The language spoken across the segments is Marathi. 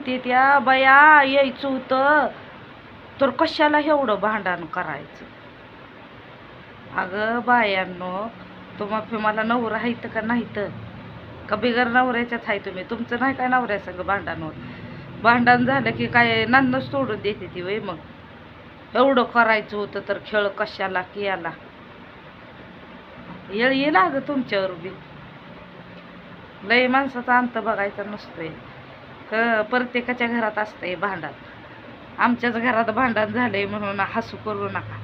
म्हणते त्या बया यायचं होतं. तर कशाला एवढं भांडण करायचं? अगं बायांनो तुम्हा मला नवरा आहे का नाही तर का बिगर नवऱ्याच्याच आहे तुम्ही? तुमचं नाही काय नवऱ्या संग भांडणवर भांडण झालं की काय नांदच सोडून देते ती वय मग. एवढं करायचं होतं तर खेळ कशाला की याला? येळ येईल अगं तुमच्यावर बी. लय माणसाचा अंत बघायचा नसतोय. प्रत्येकाच्या घरात असतं आहे भांडण. आमच्याच घरात भांडण झालं आहे म्हणून हसू करू नका.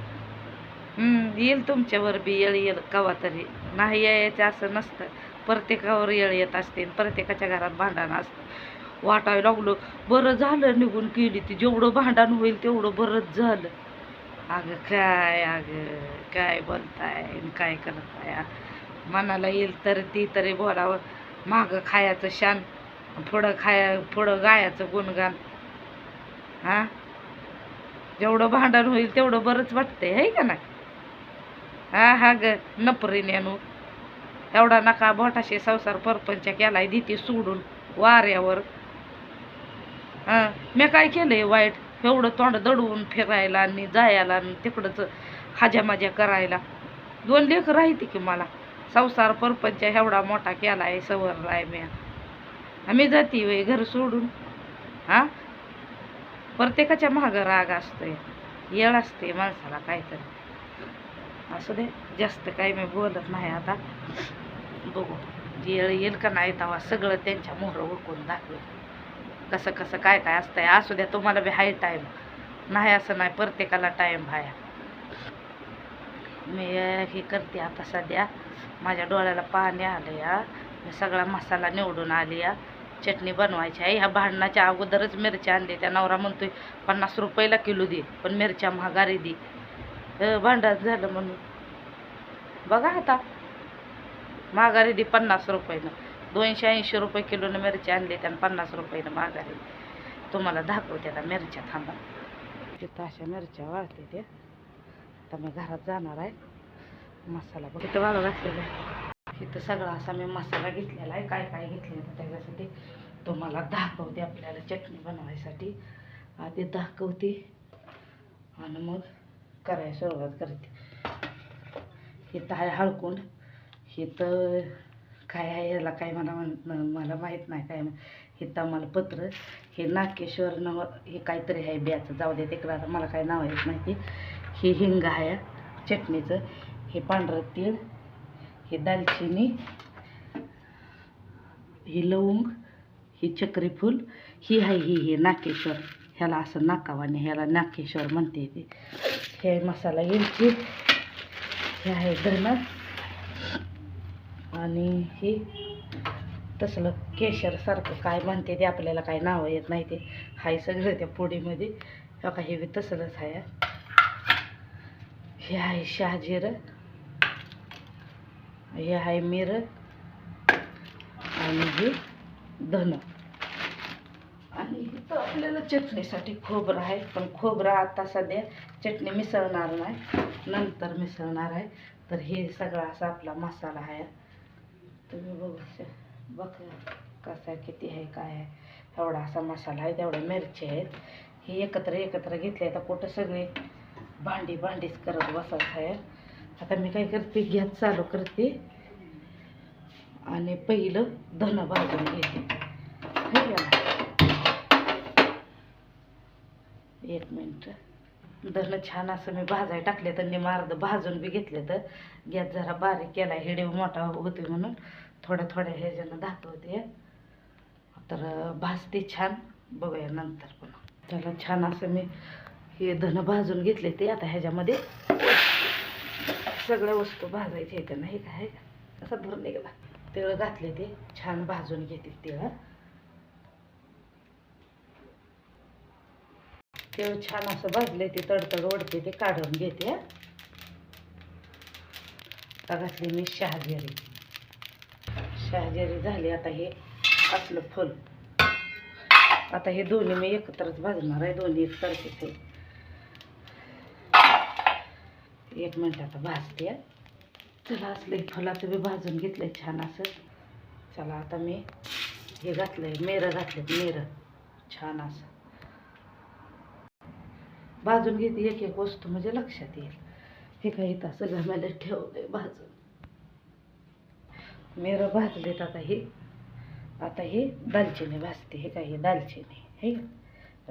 येईल तुमच्यावर बी येळ येईल कवा तरी. नाही यायचं असं नसतं. प्रत्येकावर येळ येत असते आणि प्रत्येकाच्या घरात भांडण असतं. वाटायला लागलो बरं झालं निघून गेली ती. जेवढं भांडण होईल तेवढं बरंच झालं. अगं काय अगं काय बोलताय आणि काय करताय? मनाला येईल तर ती तरी बोलावं. मागं खायचं शान. पुढं खाया पुढं गायाचं गुणगान. हां? जेवढं भांडण होईल तेवढं बरंच वाटतंय है का नाही? हा हा ग नपरी आणू एवढा नका बोटाशी संसार परपंच केलाय दिती सोडून वाऱ्यावर. हां मी काय केलंय वाईट? एवढं तोंड दडवून फिरायला आणि जायला आणि तिकडंच हाज्या माज्या करायला. दोन लेख राहते की मला? संसार परपंच एवढा मोठा केलाय सवरलाय मी आम्ही जाती वय घर सोडून. हा? प्रत्येकाच्या मागं राग असतोय येळ असते माणसाला काहीतरी. असू दे जास्त काही मी बोलत नाही आता. बघू येळ येईल का नाही तेव्हा सगळं त्यांच्या मोहरं ओळखून दाखवेल. कसं कसं काय काय असतंय असू द्या तुम्हाला बी हाय टाईम नाही असं नाही प्रत्येकाला टाईम हाय मी हे करते आता सध्या. माझ्या डोळ्याला पाणी आलं या मी सगळा मसाला निवडून आली या चटणी बनवायची आहे. ह्या भांडणाच्या अगोदरच मिरच्या आणली. त्या नवरा म्हणतोय पन्नास रुपयाला किलो दे पण मिरच्या महागारी दे. अं, भांडण झालं म्हणून. बघा आता. महागारी दे पन्नास रुपयानं. दोनशे ऐंशी रुपये किलोनं मिरच्या आणली त्यानं पन्नास रुपयानं महागारी तुम्हाला दाखवते आता मिरच्या थांबा. तिथं अशा मिरच्या वाळते त्या आता मी घरात जाणार आहे. मसाला बघ. तिथं वाळू घातलेला आहे. इथं सगळा असा मी मसाला घेतलेला आहे. काय काय घेतलेलं त्याच्यासाठी तुम्हाला दाखवते आपल्याला चटणी बनवायसाठी. आधी दाखवते आणि मग करायला सुरुवात करते. इथं आहे हळकुंड इथं काय आहे याला काय मला म्हण- मला माहीत नाही काय इथं आम्हाला पत्र हे नाकेश्वर नाव हे काहीतरी आहे ब्याचं जाऊ दे तिकडं आता मला काय नाव येत नाही ते. हे हिंग आहे चटणीचं हे पांढरं तीळ हे दालचिनी ही लवंग ही चक्रीफूल ही आहे ही हे नाकेश्वर ह्याला असं नाकावाने ह्याला नाकेश्वर म्हणते ते. हे मसाला येलची हे आहे धन आणि हे तसलं केशरसारखं काय म्हणते ते आपल्याला काय नावं येत नाही ते. हाय सगळं त्या पोडीमध्ये हे हे तसलंच आहे हे आहे शहाजिरं. हे आहे मिरं आणि हे धन. आणि इथं आपल्याला चटणीसाठी खोबरं आहे पण खोबरं आता सध्या चटणी मिसळणार नाही. नंतर मिसळणार आहे. तर हे सगळा असा आपला मसाला आहे. तुम्ही बघू श- बघ कसा किती आहे काय आहे. एवढा असा मसाला आहे तेवढ्या मिरची आहेत. हे एकत्र एकत्र घेतले तर कुठं सगळे भांडी भांडीच करत बसायचं आहे. आता मी काय करते गॅस चालू करते. आणि पहिलं धन भाजून घेते. एक मिनटं. धन छान असं मी भाजाय टाकले तर मी मार्द भाजून बी घेतले तर गॅस जरा बारीक केला हिडे मोठा होते म्हणून थोड्या थोड्या ह्याच्यानं दाखवते. तर भाजते छान. बघूया नंतर पण त्याला छान असं मी हे धन भाजून घेतले ते आता ह्याच्यामध्ये सगळ्या वस्तू भाजायच्या आहेत ना हे काय आहे का? असं भरून निघाला तिळ घातले ते छान भाजून घेतील तिळ. तिळ छान असं भाजले ते तडतड ओढते ते काढून घेते आता घातली मी शहाजिरी. शहाजिरी झाली आता हे असलं फुल. आता हे दोन्ही मी एकत्रच भाजणार आहे दोन्ही एक फुल आहे एक मिनट आता भाजते. चला असलं फुलाचं बी भाजून घेतलंय छान असं. चला आता मी हे घातलंय मेरं घातलेत मेरं. छान असं. भाजून घेते एक एक वस्तू म्हणजे लक्षात येईल. हे काय इथं सगळं मला ठेवलंय भाजून. मेरं भाजलेत आता हे. आता हे दालचिनी भाजते हे काही दालचिनी हे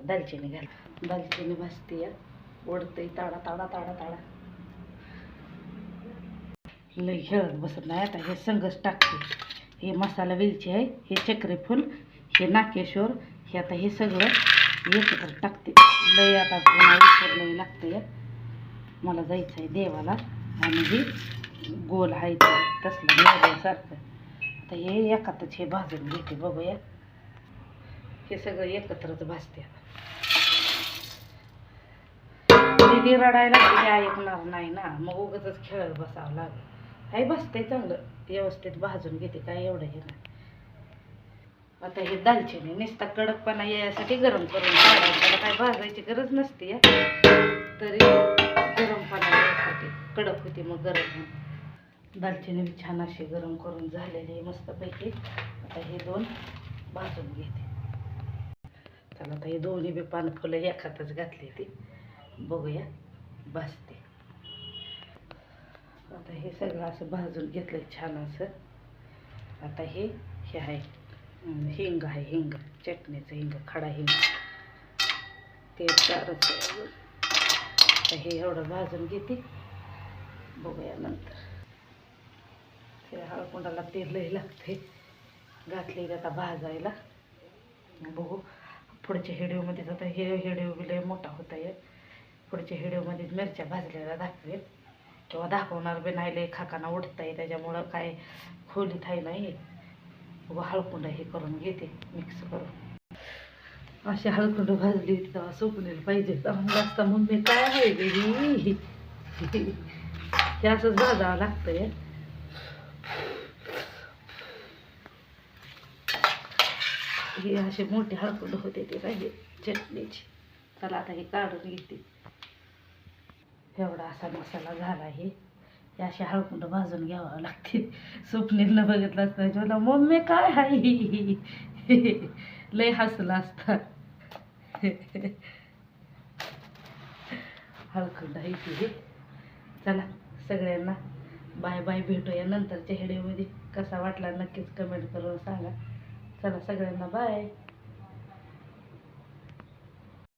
दालचिनी घाल. दालचिनी भाजते या ओढते ताडा ताडा ताडा ताडा. लई खेळत बसत नाही. आता हे संगच टाकते. हे मसाला वेलची आहे हे चक्रीफूल हे नाकेश्वर हे आता हे सगळं एकत्र टाकते. लई आता पुन्हा लई लागते या मला जायचं आहे देवाला आणि हे गोल आहे तसलं मेल्यासारखं आता हे एकातच हे भाजून घेते बघूया हे सगळं एकत्रच भाजते आता. रडायला ऐकणार नाही ना. मग उगतच खेळत बसावं लागेल. काही बसते चांगलं. व्यवस्थित भाजून घेते काय एवढं हे नाही. आता हे दालचिनी नुसता कडकपणा यासाठी गरम करून काढायला त्याला काय भाजायची गरज नसते या. तरी गरमपणा यासाठी कडक होते मग गरम दालचिनी बी छान अशी गरम करून झालेली आहे मस्तपैकी. आता हे दोन भाजून घेते. चला आता हे दोन्ही बी पानफुलं एखादच घातली ती. बघूया. भाजते. आता हे सगळं असं भाजून घेतलं छान असं. आता हे हे आहे. हिंग आहे हिंग. चटणीचं हिंग खडा हिंग. ते चारच आता हे एवढं भाजून घेते. बघूया नंतर. ते हळकुंडाला तेल लई लागते घातले आता भाजायला. बघू. पुढच्या हिडिओमध्येच आता हे हिडिओ बी लय मोठा होता आहे पुढच्या हिडिओमध्येच मिरच्या भाजलेल्या दाखवेल किंवा दाखवणार बी नाही लई खाकाना उडत आहे त्याच्यामुळं काय खोलीत आहे नाही. व हळकुंड हे करून घेते मिक्स करून. अशी हळकुंड भाजली होती तेव्हा सुकलेलं पाहिजे जास्त मम्मी काय आहे गेली हे? असंच भाजावं लागतंय. हे असे मोठे हळकुंड होते ते पाहिजे चटणीची. चला आता हे काढून घेते. एवढा असा मसाला झाला आहे. हे असे हळकुंड भाजून घ्यावं लागते स्वप्नीलनं बघितलं असतं तुला मम्मी काय आहे? लय हसला असता. हळकुंड आहे ती चला सगळ्यांना बाय बाय भेटूया नंतरच्या व्हिडिओमध्ये. कसा वाटला नक्कीच कमेंट करून सांगा. चला सगळ्यांना बाय.